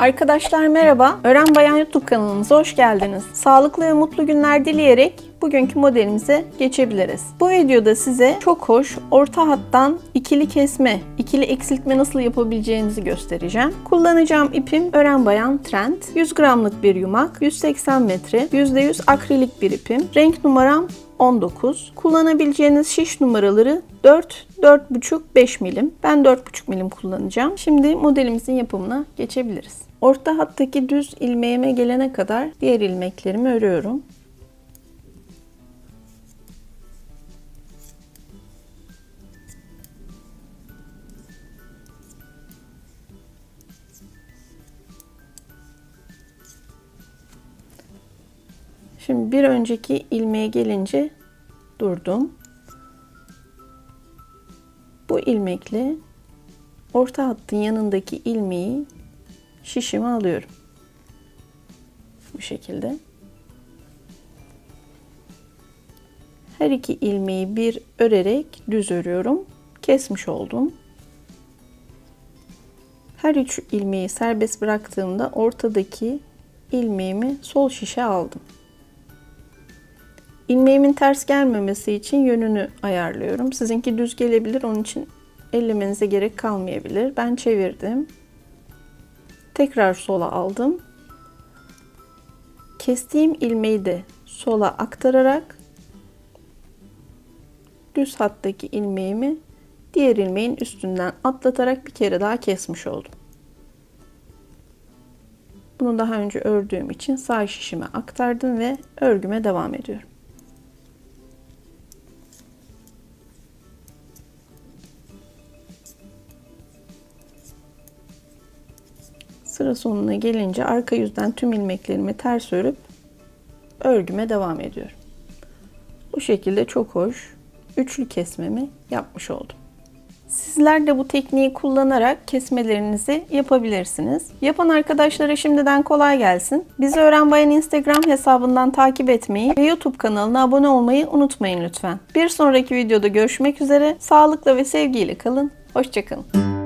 Arkadaşlar merhaba. Öğren Bayan YouTube kanalımıza hoş geldiniz. Sağlıklı ve mutlu günler dileyerek bugünkü modelimize geçebiliriz. Bu videoda size çok hoş orta hattan ikili kesme, ikili eksiltme nasıl yapabileceğinizi göstereceğim. Kullanacağım ipim Ören Bayan Trend. 100 gramlık bir yumak, 180 metre, %100 akrilik bir ipim. Renk numaram 19. Kullanabileceğiniz şiş numaraları 4, 4,5, 5 milim. Ben 4,5 milim kullanacağım. Şimdi modelimizin yapımına geçebiliriz. Orta hattaki düz ilmeğime gelene kadar diğer ilmeklerimi örüyorum. Şimdi bir önceki ilmeğe gelince durdum. Bu ilmekle orta hattın yanındaki ilmeği şişime alıyorum. Bu şekilde. Her iki ilmeği bir örerek düz örüyorum. Kesmiş oldum. Her üç ilmeği serbest bıraktığımda ortadaki ilmeğimi sol şişe aldım. İlmeğimin ters gelmemesi için yönünü ayarlıyorum. Sizinki düz gelebilir. Onun için ellemenize gerek kalmayabilir. Ben çevirdim. Tekrar sola aldım. Kestiğim ilmeği de sola aktararak düz hattaki ilmeğimi diğer ilmeğin üstünden atlatarak bir kere daha kesmiş oldum. Bunu daha önce ördüğüm için sağ şişime aktardım ve örgüme devam ediyorum. Sıra sonuna gelince arka yüzden tüm ilmeklerimi ters örüp örgüme devam ediyorum. Bu şekilde çok hoş üçlü kesmemi yapmış oldum. Sizler de bu tekniği kullanarak kesmelerinizi yapabilirsiniz. Yapan arkadaşlara şimdiden kolay gelsin. Bizi Öğren Bayan Instagram hesabından takip etmeyi ve YouTube kanalına abone olmayı unutmayın lütfen. Bir sonraki videoda görüşmek üzere. Sağlıkla ve sevgiyle kalın. Hoşçakalın.